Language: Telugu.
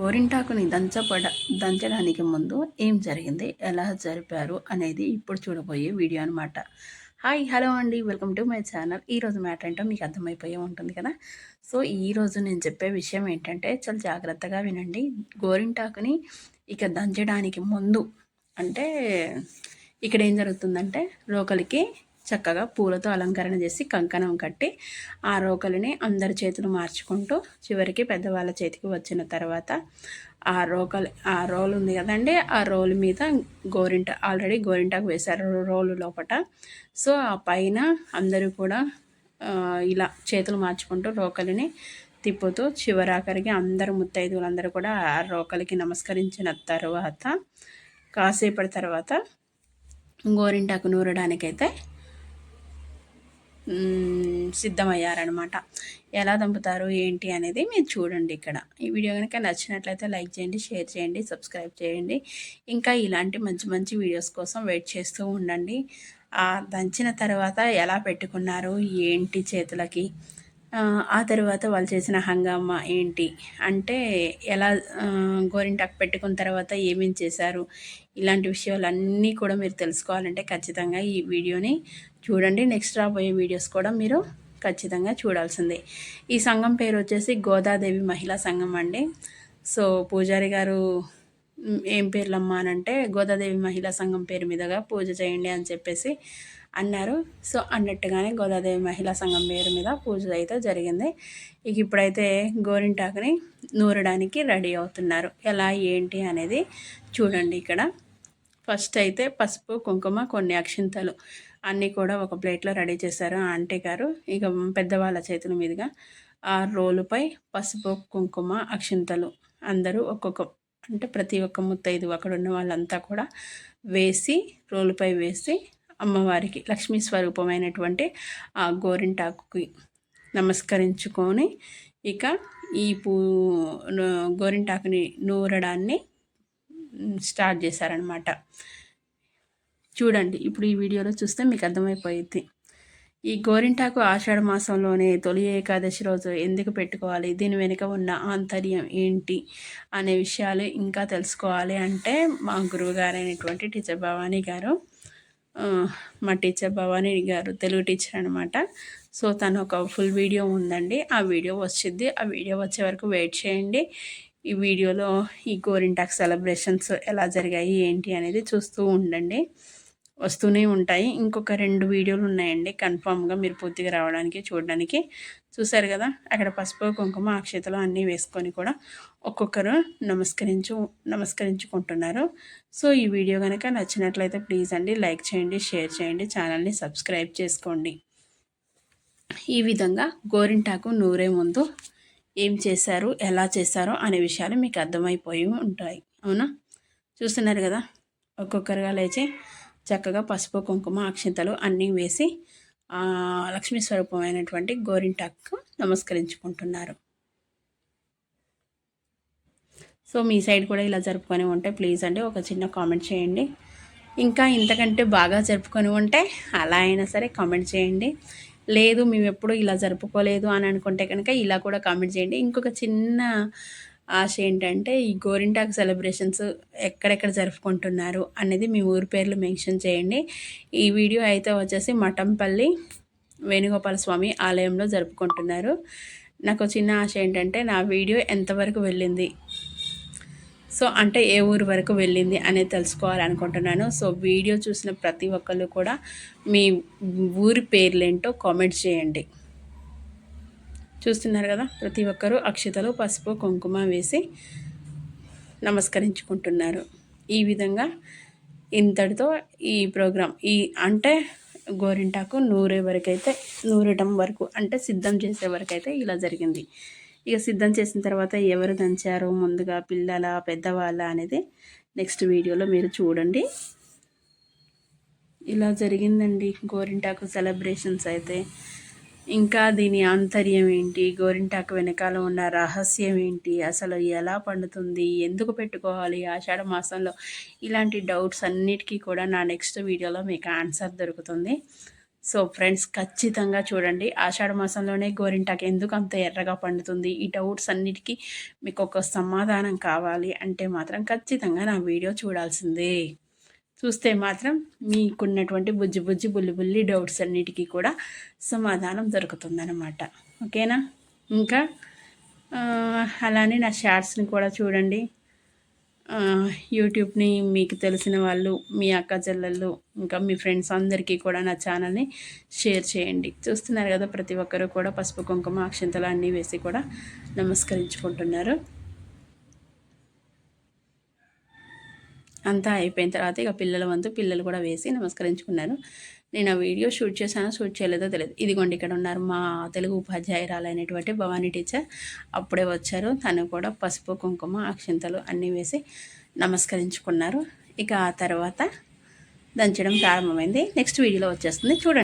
గోరింటాకుని దంచబడ దంచడానికి ముందు ఏం జరిగింది ఎలా జరిపారు అనేది ఇప్పుడు చూడబోయే వీడియో అనమాట హాయ్ హలో అండి. Welcome to my channel. ఈరోజు మ్యాటర్ ఏంటో మీకు అర్థమైపోయే ఉంటుంది కదా. సో ఈరోజు నేను చెప్పే విషయం ఏంటంటే చాలా జాగ్రత్తగా వినండి. గోరింటాకుని ఇక దంచడానికి ముందు అంటే ఇక్కడ ఏం జరుగుతుందంటే లోకలికి చక్కగా పూలతో అలంకరణ చేసి కంకణం కట్టి ఆ రోకలిని అందరి చేతులు మార్చుకుంటూ చివరికి పెద్దవాళ్ళ చేతికి వచ్చిన తర్వాత ఆ రోకలి ఆ రోల్ ఉంది కదండి ఆ రోల్ మీద గోరింట ఆల్రెడీ గోరింటాకు వేశారు రోలు లోపల సో ఆ పైన అందరూ కూడా ఇలా చేతులు మార్చుకుంటూ రోకలిని తిప్పుతూ చివరాఖరికి అందరు ముత్తైదువులు అందరూ కూడా ఆ రోకలికి నమస్కరించిన తర్వాత కాసేపటి తర్వాత గోరింటాకు నూరడానికైతే సిద్ధమయ్యారనమాట ఎలా దంపుతారు ఏంటి అనేది మీరు చూడండి ఇక్కడ. ఈ వీడియో కనుక నచ్చినట్లయితే లైక్ చేయండి షేర్ చేయండి సబ్స్క్రైబ్ చేయండి. ఇంకా ఇలాంటి మంచి మంచి వీడియోస్ కోసం వెయిట్ చేస్తూ ఉండండి. దంచిన తర్వాత ఎలా పెట్టుకున్నారు ఏంటి చేతులకి ఆ తర్వాత వాళ్ళు చేసిన హంగామా ఏంటి? అంటే ఎలా గోరింటాకు పెట్టుకున్న తర్వాత ఏమేమి చేశారు? ఇలాంటి విషయాలన్నీ కూడా మీరు తెలుసుకోవాలంటే ఖచ్చితంగా ఈ వీడియోని చూడండి. నెక్స్ట్ రాబోయే వీడియోస్ కూడా మీరు ఖచ్చితంగా చూడాల్సిందే. ఈ సంఘం పేరు వచ్చేసి గోదాదేవి మహిళా సంఘం అండి. సో పూజారి గారు ఏం పేర్లమ్మా అని అంటే గోదాదేవి మహిళా సంఘం పేరు మీదుగా పూజ చేయండి అని చెప్పేసి అన్నారు. సో అన్నట్టుగానే గోదాదేవి మహిళా సంఘం పేరు మీద పూజ అయితే జరిగింది. ఇక ఇప్పుడైతే గోరింటాకుని నూరడానికి రెడీ అవుతున్నారు. ఎలా ఏంటి అనేది చూడండి ఇక్కడ. ఫస్ట్ అయితే పసుపు కుంకుమ కొన్ని అక్షింతలు అన్నీ కూడా ఒక ప్లేట్లో రెడీ చేశారు ఆంటీ గారు. ఇక పెద్దవాళ్ళ చేతుల మీదుగా ఆ రోలుపై పసుపు కుంకుమ అక్షింతలు అందరూ ఒక్కొక్క అంటే ప్రతి ఒక్క ముత్తైదు అక్కడ ఉన్న వాళ్ళంతా కూడా వేసి రోలుపై వేసి అమ్మవారికి లక్ష్మీ స్వరూపమైనటువంటి ఆ గోరింటాకుకి నమస్కరించుకొని ఇక ఈ పూ గోరింటాకుని నూరడాన్ని స్టార్ట్ చేశారనమాట చూడండి ఇప్పుడు ఈ వీడియోలో చూస్తే మీకు అర్థమైపోయింది ఈ గోరింటాకు ఆషాఢ మాసంలోనే తొలి ఏకాదశి రోజు ఎందుకు పెట్టుకోవాలి? దీని వెనుక ఉన్న ఆంతర్యం ఏంటి? అనే విషయాలు ఇంకా తెలుసుకోవాలి అంటే మా గురువుగారైనటువంటి టీచర్ భవానీ గారు మా టీచర్ భవానీ గారు తెలుగు టీచర్ అనమాట సో తను ఒక ఫుల్ వీడియో ఉందండి. ఆ వీడియో వచ్చింది ఆ వీడియో వచ్చే వరకు వెయిట్ చేయండి. ఈ వీడియోలో ఈ గోరింటాక్ సెలబ్రేషన్స్ ఎలా జరిగాయి ఏంటి అనేది చూస్తూ ఉండండి. వస్తూనే ఉంటాయి. ఇంకొక రెండు వీడియోలు ఉన్నాయండి. కన్ఫామ్గా మీరు పూర్తిగా రావడానికి చూడడానికి చూశారు కదా? అక్కడ పసుపు కుంకుమ అక్షతలు అన్నీ వేసుకొని కూడా ఒక్కొక్కరు నమస్కరించు నమస్కరించుకుంటున్నారు. సో ఈ వీడియో కనుక నచ్చినట్లయితే ప్లీజ్ అండి లైక్ చేయండి షేర్ చేయండి ఛానల్ని సబ్స్క్రైబ్ చేసుకోండి. ఈ విధంగా గోరింటాకు నూరే ముందు ఏం చేశారు ఎలా చేశారో అనే విషయాలు మీకు అర్థమైపోయి ఉంటాయి. అవునా? చూస్తున్నారు కదా? ఒక్కొక్కరుగా లేచి చక్కగా పసుపు కుంకుమ అక్షింతలు అన్నీ వేసి లక్ష్మీ స్వరూపమైనటువంటి గోరింటాకు నమస్కరించుకుంటున్నారు. సో మీ సైడ్ కూడా ఇలా జరుపుకొని ఉంటే ప్లీజ్ అండి ఒక చిన్న కామెంట్ చేయండి. ఇంకా ఇంతకంటే బాగా జరుపుకొని ఉంటే అలా అయినా సరే కామెంట్ చేయండి. లేదు మేము ఎప్పుడు ఇలా జరుపుకోలేదు అని అనుకుంటే కనుక ఇలా కూడా కామెంట్ చేయండి. ఇంకొక చిన్న ఆశ ఏంటంటే ఈ గోరింటాకు సెలబ్రేషన్స్ ఎక్కడెక్కడ జరుపుకుంటున్నారు అనేది మీ ఊరి పేర్లు మెన్షన్ చేయండి. ఈ వీడియో అయితే వచ్చేసి మఠంపల్లి వేణుగోపాల స్వామి ఆలయంలో జరుపుకుంటున్నారు. నాకు చిన్న ఆశ ఏంటంటే నా వీడియో ఎంతవరకు వెళ్ళింది? సో అంటే ఏ ఊరు వరకు వెళ్ళింది అనేది తెలుసుకోవాలనుకుంటున్నాను. సో వీడియో చూసిన ప్రతి ఒక్కళ్ళు కూడా మీ ఊరి పేర్లేంటో కామెంట్ చేయండి. చూస్తున్నారు కదా ప్రతి ఒక్కరూ అక్షతలు పసుపు కుంకుమ వేసి నమస్కరించుకుంటున్నారు. ఈ విధంగా ఇంతటితో ఈ ప్రోగ్రాం ఈ అంటే గోరింటాకు నూరే వరకు అయితే నూరటం వరకు అంటే సిద్ధం చేసే వరకు అయితే ఇలా జరిగింది. ఇక సిద్ధం చేసిన తర్వాత ఎవరు దంచారు ముందుగా పిల్లల పెద్దవాళ్ళ అనేది నెక్స్ట్ వీడియోలో మీరు చూడండి. ఇలా జరిగిందండి గోరింటాకు సెలబ్రేషన్స్ అయితే. ఇంకా దీని ఆంతర్యం ఏంటి? గోరింటాకు వెనకాల ఉన్న రహస్యం ఏంటి? అసలు ఎలా పండుతుంది? ఎందుకు పెట్టుకోవాలి ఆషాఢ మాసంలో? ఇలాంటి డౌట్స్ అన్నిటికీ కూడా నా నెక్స్ట్ వీడియోలో మీకు ఆన్సర్ దొరుకుతుంది. సో ఫ్రెండ్స్ ఖచ్చితంగా చూడండి. ఆషాఢ మాసంలోనే గోరింటాకు ఎందుకు అంత ఎర్రగా పండుతుంది? ఈ డౌట్స్ అన్నిటికీ మీకు ఒక సమాధానం కావాలి. అంటే మాత్రం ఖచ్చితంగా నా వీడియో చూడాల్సిందే. చూస్తే మాత్రం మీకున్నటువంటి బుజ్జి బుజ్జి బుల్లి బుల్లి డౌట్స్ అన్నిటికీ కూడా సమాధానం దొరుకుతుందన్నమాట. ఓకేనా? ఇంకా అలానే నా షార్ట్స్ని కూడా చూడండి. యూట్యూబ్ని మీకు తెలిసిన వాళ్ళు మీ అక్క చెల్లెళ్ళు ఇంకా మీ ఫ్రెండ్స్ అందరికీ కూడా నా ఛానల్ని షేర్ చేయండి. చూస్తున్నారు కదా ప్రతి ఒక్కరూ కూడా పసుపు కుంకుమ అక్షంతలు అన్నీ వేసి కూడా నమస్కరించుకుంటున్నారు. అంతా అయిపోయిన తర్వాత ఇక పిల్లల వంతు పిల్లలు కూడా వేసి నమస్కరించుకున్నారు. నేను ఆ వీడియో షూట్ చేశానో షూట్ చేయలేదో తెలియదు. ఇదిగోండి ఇక్కడ ఉన్నారు మా తెలుగు ఉపాధ్యాయురాలైనటువంటి భవానీ టీచర్. అప్పుడే వచ్చారు. తను కూడా పసుపు కుంకుమ అక్షింతలు అన్నీ వేసి నమస్కరించుకున్నారు. ఇక ఆ తర్వాత దంచడం ప్రారంభమైంది. నెక్స్ట్ వీడియోలో వచ్చేస్తుంది. చూడండి.